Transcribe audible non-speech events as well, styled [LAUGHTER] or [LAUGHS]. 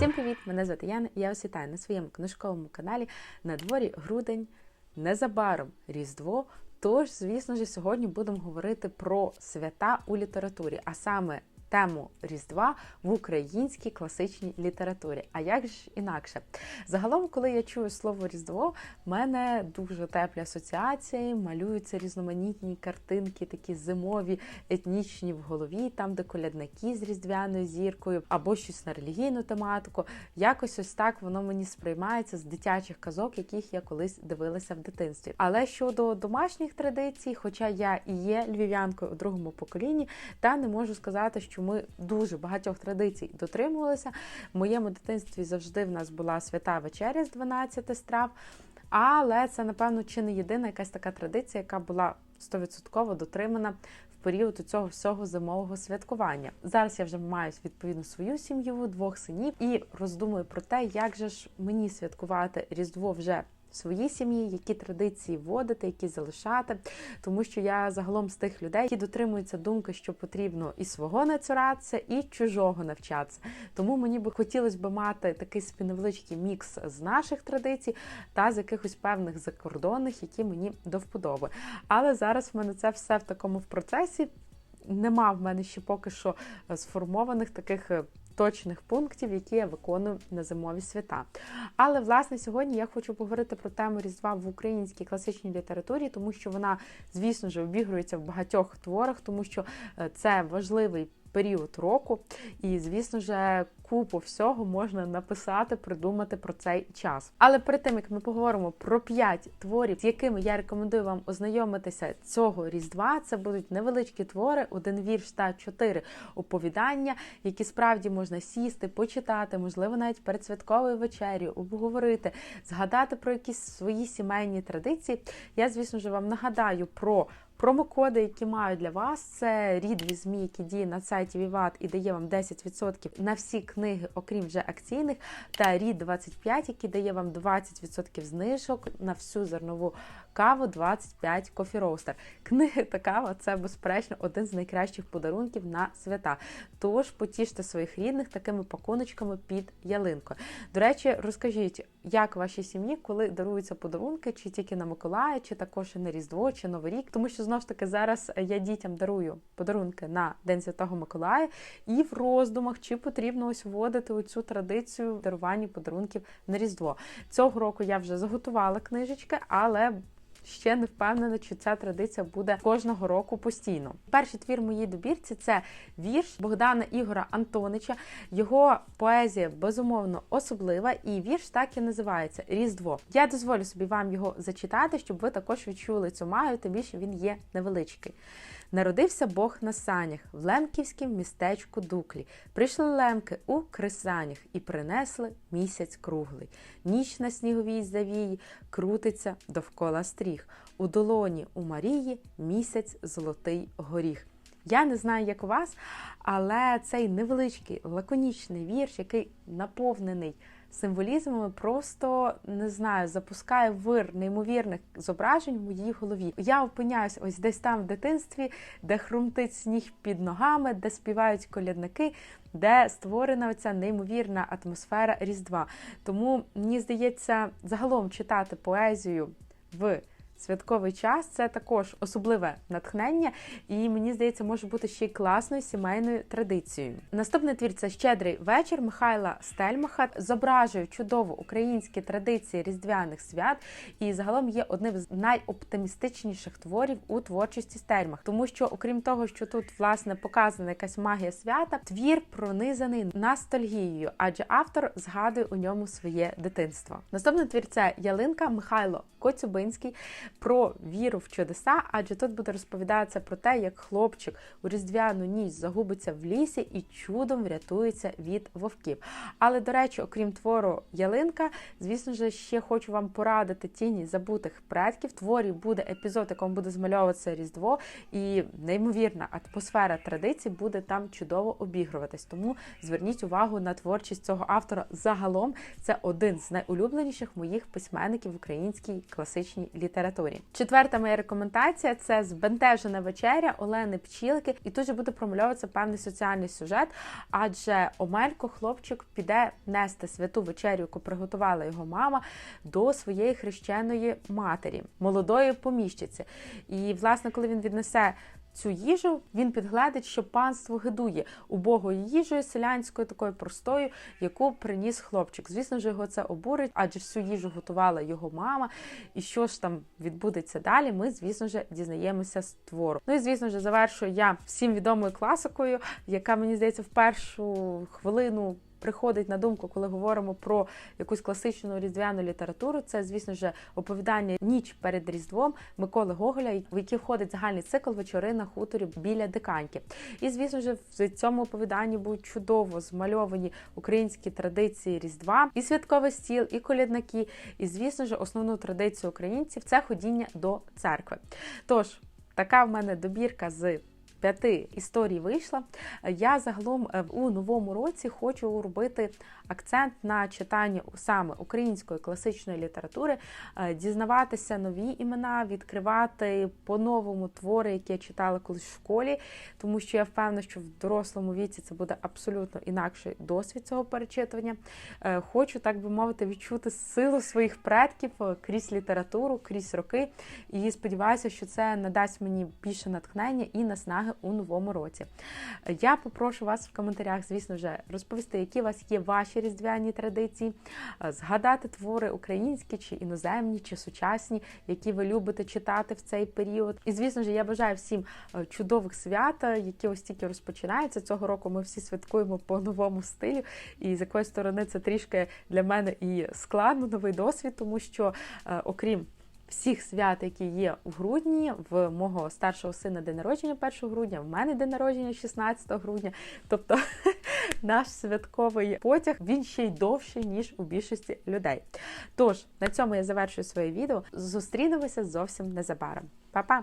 Всім привіт! Мене звати Яна. Я вас вітаю на своєму книжковому каналі. На дворі грудень, незабаром Різдво. Тож, звісно ж, сьогодні будемо говорити про свята у літературі, а саме тему Різдва в українській класичній літературі. А як ж інакше? Загалом, коли я чую слово Різдво, в мене дуже теплі асоціації, малюються різноманітні картинки, такі зимові, етнічні в голові, там, де колядники з різдвяною зіркою, або щось на релігійну тематику. Якось ось так воно мені сприймається з дитячих казок, яких я колись дивилася в дитинстві. Але щодо домашніх традицій, хоча я і є львів'янкою у другому поколінні, та не можу сказати, що ми дуже багатьох традицій дотримувалися. В моєму дитинстві завжди в нас була свята вечеря з 12 страв. Але це, напевно, чи не єдина якась така традиція, яка була 100% дотримана в період цього всього зимового святкування. Зараз я вже маю відповідно свою сім'ю, двох синів, і роздумую про те, як же ж мені святкувати Різдво вже в своїй сім'ї, які традиції вводити, які залишати, тому що я загалом з тих людей, які дотримуються думки, що потрібно і свого не цуратися, і чужого навчатися. Тому мені би хотілося б мати такий невеличкий мікс з наших традицій та з якихось певних закордонних, які мені до вподоби. Але зараз в мене це все в такому в процесі. Нема в мене ще поки що сформованих таких точних пунктів, які я виконую на зимові свята. Але власне сьогодні я хочу поговорити про тему Різдва в українській класичній літературі, тому що вона, звісно ж, обігрується в багатьох творах, тому що е, це важливий період року, і, звісно ж, купу всього можна написати, придумати про цей час. Але перед тим як ми поговоримо про п'ять творів, з якими я рекомендую вам ознайомитися цього різдва, це будуть невеличкі твори, один вірш та чотири оповідання, які справді можна сісти, почитати, можливо, навіть перед святковою вечерю, обговорити, згадати про якісь свої сімейні традиції. Я, звісно ж, вам нагадаю про. Промокоди, які маю для вас, це рід візьмі, які діє на сайті Vivat і дає вам 10% на всі книги, окрім вже акційних, та рід 25, який дає вам 20% знижок на всю зернову каву 25 Coffee Roaster. Книги та кава це, безперечно, один з найкращих подарунків на свята. Тож потіште своїх рідних такими пакуночками під ялинкою. До речі, розкажіть, як вашій сім'ї, коли даруються подарунки, чи тільки на Миколая, чи також і на Різдво, чи Новий рік, тому що знову ж таки зараз я дітям дарую подарунки на День Святого Миколая, і в роздумах, чи потрібно ось вводити оцю традицію дарування подарунків на Різдво. Цього року я вже заготувала книжечки, але ще не впевнена, чи ця традиція буде кожного року постійно. Перший твір моїй добірці це вірш Богдана Ігора Антонича. Його поезія безумовно особлива, і вірш так і називається Різдво. Я дозволю собі вам його зачитати, щоб ви також відчули цю магію, тим більше він є невеличкий. Народився Бог на санях в лемківськім містечку Дуклі. Прийшли лемки у кресанях і принесли місяць круглий. Ніч на сніговій завії крутиться довкола стріх. У долоні у Марії місяць золотий горіх. Я не знаю, як у вас, але цей невеличкий лаконічний вірш, який наповнений символізмами просто не знаю, запускає вир неймовірних зображень в моїй голові. Я опиняюсь ось десь там в дитинстві, де хрумтить сніг під ногами, де співають колядники. Де створена оця неймовірна атмосфера Різдва. Тому мені здається, загалом читати поезію в святковий час це також особливе натхнення, і мені здається, може бути ще й класною сімейною традицією. Наступний твір це щедрий вечір Михайла Стельмаха. Зображує чудово українські традиції різдвяних свят, і загалом є одним з найоптимістичніших творів у творчості Стельмах, тому що, окрім того, що тут власне показана якась магія свята, твір пронизаний ностальгією, адже автор згадує у ньому своє дитинство. Наступний твір це ялинка Михайло Коцюбинський про віру в чудеса, адже тут буде розповідатися про те, як хлопчик у різдвяну ніч загубиться в лісі і чудом врятується від вовків. Але, до речі, окрім твору Ялинка, звісно ж, ще хочу вам порадити тіні забутих предків. Творі буде епізод, якому буде змальовуватися Різдво, і неймовірна атмосфера традицій буде там чудово обігруватись. Тому зверніть увагу на творчість цього автора. Загалом це один з найулюбленіших моїх письменників в українській класичній літературі. Літературі. Четверта моя рекомендація це збентежена вечеря Олени Пчілки, і тут же буде промальовуватися певний соціальний сюжет, адже Омелько, хлопчик, піде нести святу вечерю, яку приготувала його мама, до своєї хрещеної матері, молодої поміщиці. І, власне, коли він віднесе цю їжу, він підгледить, що панство гидує убогою їжею селянською, такою простою, яку приніс хлопчик. Звісно ж, його це обурить, адже всю їжу готувала його мама. І що ж там відбудеться далі, ми, звісно ж, дізнаємося з твору. Ну і звісно ж, завершую я всім відомою класикою, яка мені здається в першу хвилину приходить на думку, коли говоримо про якусь класичну різдвяну літературу. Це, звісно ж, оповідання Ніч перед Різдвом Миколи Гоголя, в який входить загальний цикл вечори на хуторі біля диканьки. І, звісно ж, в цьому оповіданні будуть чудово змальовані українські традиції Різдва, і святковий стіл, і колядники, і, звісно ж, основну традицію українців це ходіння до церкви. Тож, така в мене добірка з п'яти історій вийшла. Я загалом е, у новому році хочу робити акцент на читання саме української класичної літератури, е, дізнаватися нові імена, відкривати по-новому твори, які я читала колись в школі, тому що я впевнена, що в дорослому віці це буде абсолютно інакший досвід цього перечитування. Е, Хочу, так би мовити, відчути силу своїх предків крізь літературу, крізь роки. І сподіваюся, що це надасть мені більше натхнення і наснаги у новому році. Я попрошу вас в коментарях, звісно, вже розповісти, які у вас є ваші різдвяні традиції, е, згадати твори українські чи іноземні, чи сучасні, які ви любите читати в цей період. І звісно ж, я бажаю всім е, чудових свят, е, які ось тільки розпочинаються. Цього року ми всі святкуємо по новому стилю. І з якоїсь сторони це трішки для мене і складно, новий досвід, тому що окрім всіх свят, які є в грудні, в мого старшого сина день народження 1 грудня, в мене день народження 16 грудня. Тобто [LAUGHS] наш святковий потяг він ще й довший, ніж у більшості людей. Тож, на цьому я завершую своє відео. Зустрінемося зовсім незабаром. Па-па!